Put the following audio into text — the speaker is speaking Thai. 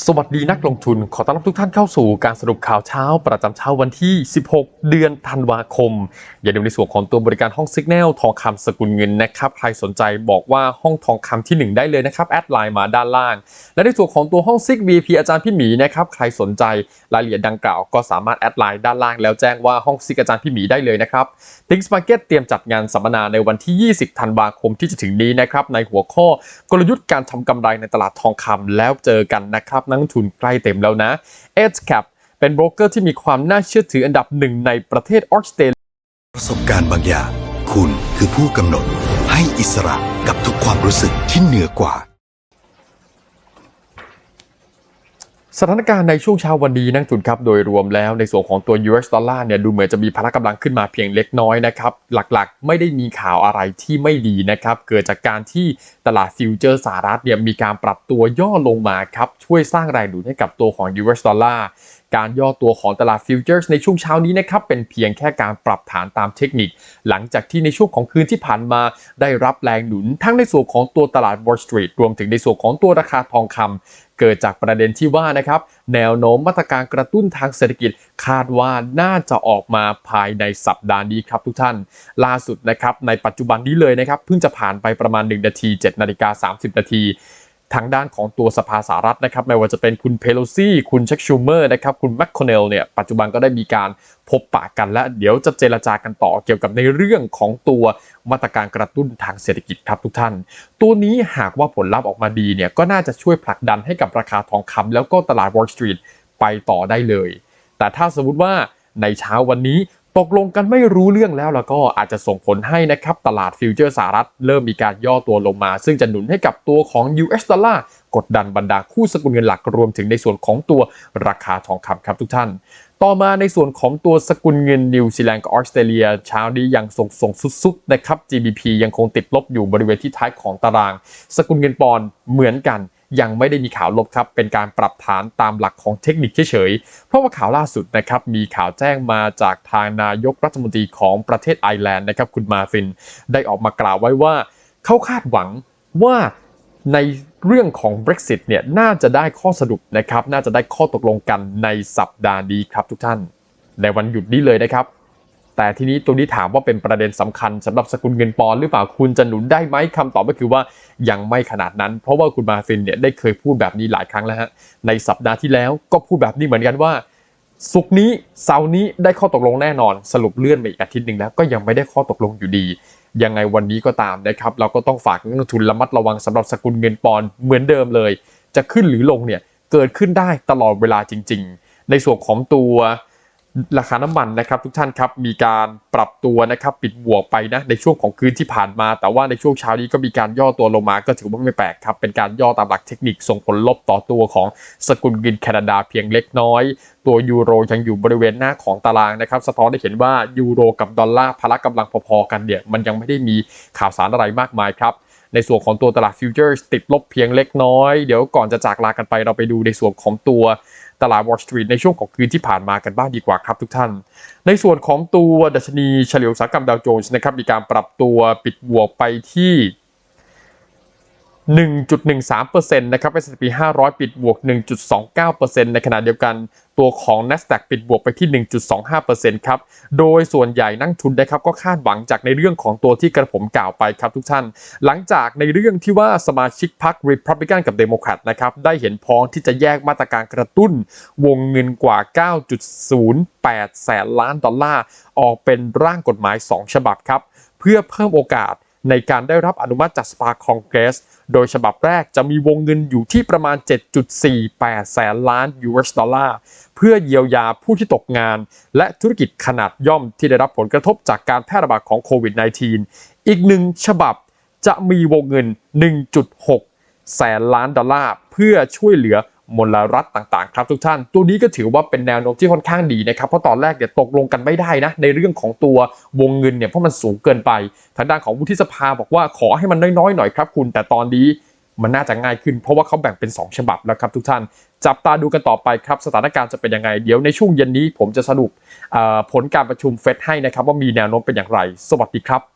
สวัสดีนักลงทุน ขอต้อนรับทุกท่านเข้าสู่การสรุปข่าวเช้า ประจำเช้าวันที่ 16 เดือนธันวาคม อย่าลืมในส่วนของตัวบริการห้องซิกแนลทองคำสกุลเงินนะครับ ใครสนใจบอกว่าห้องทองคำที่ 1 ได้เลยนะครับ แอดไลน์มาด้านล่าง และในส่วนของตัวห้องซิก VP อาจารย์พี่หมีนะครับ ใครสนใจรายละเอียดดังกล่าวก็สามารถแอดไลน์ด้านล่าง แล้วแจ้งว่าห้องซิกอาจารย์พี่หมีได้เลยนะครับ t h i n k s Market เตรียมจัดงานสัมมนาในวันที่ 20 ธันวาคมที่จะถึงนี้นะครับในหัวข้อกลยุทธ์การทำกำไรในตลาดทองคำแล้วเจอกันนะครับนักลงทุนใกล้เต็มแล้วนะ Edge Cap เป็นโบรกเกอร์ที่มีความน่าเชื่อถืออันดับหนึ่งในประเทศออสเตรเลียประสบการณ์บางอย่าง คุณคือผู้กำหนด ให้อิสระกับทุกความรู้สึกที่เหนือกว่า สถานการณ์ในช่วงเช้าวันนี้นักลงทุนครับโดยรวมแล้วในส่วนของตัว US ดอลลาร์เนี่ยดูเหมือนจะมีพละกำลังขึ้นมาเพียงเล็กน้อยนะครับหลักๆ ไม่ได้มีข่าวอะไรที่ไม่ดีนะครับเกิดจากการที่ตลาดฟิวเจอร์สหรัฐเนี่ยมีการปรับตัวย่อลงมาครับช่วยสร้างแรงดูดให้กับตัวของ US ดอลลาร์ การย่อตัวของตลาดฟิวเจอร์สในช่วงเช้านี้นะครับเป็นเพียงแค่การปรับฐานตามเทคนิค หลังจากที่ในช่วงของคืนที่ผ่านมาได้รับแรงหนุนทั้งในส่วนของตัวตลาด Wall Street รวมถึงในส่วนของตัวราคาทองคำเกิดจากประเด็นที่ว่านะครับแนวโน้มมาตรการกระตุ้นทางเศรษฐกิจคาดว่าน่าจะออกมาภายในสัปดาห์นี้ครับทุกท่าน ล่าสุดนะครับในปัจจุบันนี้เลยนะครับเพิ่งจะผ่านไปประมาณ 1 นาที 7 นาฬิกา 30 นาที ทางด้านของตัวสภาสหรัฐนะครับไม่ว่าจะเป็นคุณเพโลซี่ คุณเช็คชูเมอร์นะครับคุณแมคคอนเนลเนี่ยปัจจุบันก็ได้มีการพบปะกันและเดี๋ยวจะเจรจากันต่อเกี่ยวกับในเรื่องของตัวมาตรการกระตุ้นทางเศรษฐกิจครับทุกท่าน ตัวนี้หากว่าผลลัพธ์ออกมาดีเนี่ยก็น่าจะช่วยผลักดันให้กับราคาทองคำแล้วก็ตลาด Wall Street ไปต่อได้เลย แต่ถ้าสมมติว่าในเช้าวันนี้ ตกลงกันไม่รู้เรื่องแล้วแล้วก็อาจจะส่งผลให้นะครับตลาดฟิวเจอร์สหรัฐ เริ่มมีการย่อตัวลงมา ซึ่งจะหนุนให้กับตัวของ US ดอลลาร์กดดันบรรดาคู่สกุลเงินหลักรวมถึงในส่วนของตัวราคาทองคำครับทุกท่าน ต่อมาในส่วนของตัวสกุลเงินนิวซีแลนด์กับออสเตรเลียเช้านี้ยังส่งส่งสุดๆนะครับ GBP ยังคงติดลบอยู่บริเวณที่ท้ายของตาราง สกุลเงินปอนด์เหมือนกัน ยังไม่ได้มีข่าวลบครับ เป็นการปรับฐานตามหลักของเทคนิคเฉยๆ เพราะว่าข่าวล่าสุดนะครับมีข่าวแจ้งมาจากทางนายกรัฐมนตรีของประเทศไอร์แลนด์นะครับคุณมาฟิน ได้ออกมากล่าวไว้ว่าเขาคาดหวังว่าในเรื่องของ Brexit เนี่ยน่าจะได้ข้อสรุปนะครับ น่าจะได้ข้อตกลงกันในสัปดาห์นี้ครับทุกท่าน ในวันหยุดนี้เลยนะครับ แต่ทีนี้ตรงนี้ถามว่าเป็นประเด็นสำคัญสำหรับสกุลเงินปอนด์หรือเปล่าคุณจะหนุนได้ไหมคำตอบก็คือว่ายังไม่ขนาดนั้น เพราะว่าคุณมาฟินเนี่ยได้เคยพูดแบบนี้หลายครั้งแล้วฮะในสัปดาห์ที่แล้วก็พูดแบบนี้เหมือนกันว่าสุกนี้เสาร์นี้ได้ข้อตกลงแน่นอน สรุปเลื่อนไปอีกอาทิตย์หนึ่งแล้วก็ยังไม่ได้ข้อตกลงอยู่ดี ยังไงวันนี้ก็ตามนะครับเราก็ต้องฝากนักลงทุนระมัดระวังสำหรับสกุลเงินปอนด์เหมือนเดิมเลย จะขึ้นหรือลงเนี่ยเกิดขึ้นได้ตลอดเวลาจริง ๆ ในส่วนของตัว ราคาน้ำมันนะครับทุกท่านครับมีการปรับตัวนะครับปิดบวกไปนะในช่วงของคืนที่ผ่านมา แต่ว่าในช่วงเช้านี้ก็มีการย่อตัวลงมาก็ถือว่าไม่แปลกครับเป็นการย่อตามหลักเทคนิคส่งผลลบต่อตัวของสกุลเงินแคนาดาเพียงเล็กน้อย ตัวยูโรยังอยู่บริเวณหน้าของตารางนะครับสะท้อนให้เห็นว่ายูโรกับดอลลาร์พละกำลังพอๆกันเนี่ยมันยังไม่ได้มีข่าวสารอะไรมากมายครับ ในส่วนของตัวตลาดฟิวเจอร์ติดลบเพียงเล็กน้อย เดี๋ยวก่อนจะจากลากันไปเราไปดูในส่วนของตัวตลาดวอลสตรีทในช่วงของคืนที่ผ่านมากันบ้างดีกว่าครับทุกท่าน ในส่วนของตัวดัชนีเฉลี่ยอุตสาหกรรมดาวโจนส์นะครับมีการปรับตัวปิดบวกไปที่ 1.13%นะครับ S&P 500 ปิดบวก 1.29%ในขณะเดียวกันตัวของ NASDAQ ปิดบวกไปที่ 1.25%ครับ โดยส่วนใหญ่นักทุนนะครับก็คาดหวังจากในเรื่องของตัวที่กระผมกล่าวไปครับทุกท่าน หลังจากในเรื่องที่ว่าสมาชิกพรรค Republican กับ Democrat นะครับได้เห็นพ้องที่จะแยกมาตรการกระตุ้นวงเงินกว่า 9.08 แสนล้านดอลลาร์ ออกเป็นร่างกฎหมาย 2 ฉบับครับ เพื่อเพิ่มโอกาส ในการได้รับอนุมัติจากสภาคองเกรส โดยฉบับแรกจะมีวงเงินอยู่ที่ประมาณ 7.48 แสนล้าน US ดอลลาร์ เพื่อเยียวยาผู้ที่ตกงาน และธุรกิจขนาดย่อมที่ได้รับผลกระทบจากการแพร่ระบาดของโควิด -19 อีกหนึ่งฉบับจะมีวงเงิน 1.6 แสนล้านดอลลาร์ เพื่อช่วยเหลือ มลรัฐต่างๆครับทุกท่าน ตัวนี้ก็ถือว่าเป็นแนวโน้มที่ค่อนข้างดีนะครับ เพราะตอนแรกเนี่ยตกลงกันไม่ได้นะ ในเรื่องของตัววงเงินเนี่ยเพราะมันสูงเกินไป ทางด้านของวุฒิสภาบอกว่าขอให้มันน้อยๆหน่อยครับคุณ แต่ตอนนี้มันน่าจะง่ายขึ้นเพราะว่าเขาแบ่งเป็น 2 ฉบับแล้วครับทุกท่าน จับตาดูกันต่อไปครับสถานการณ์จะเป็นยังไง เดี๋ยวในช่วงเย็นนี้ผมจะสรุปผลการประชุมเฟดให้นะครับว่ามีแนวโน้มเป็นอย่างไร สวัสดีครับ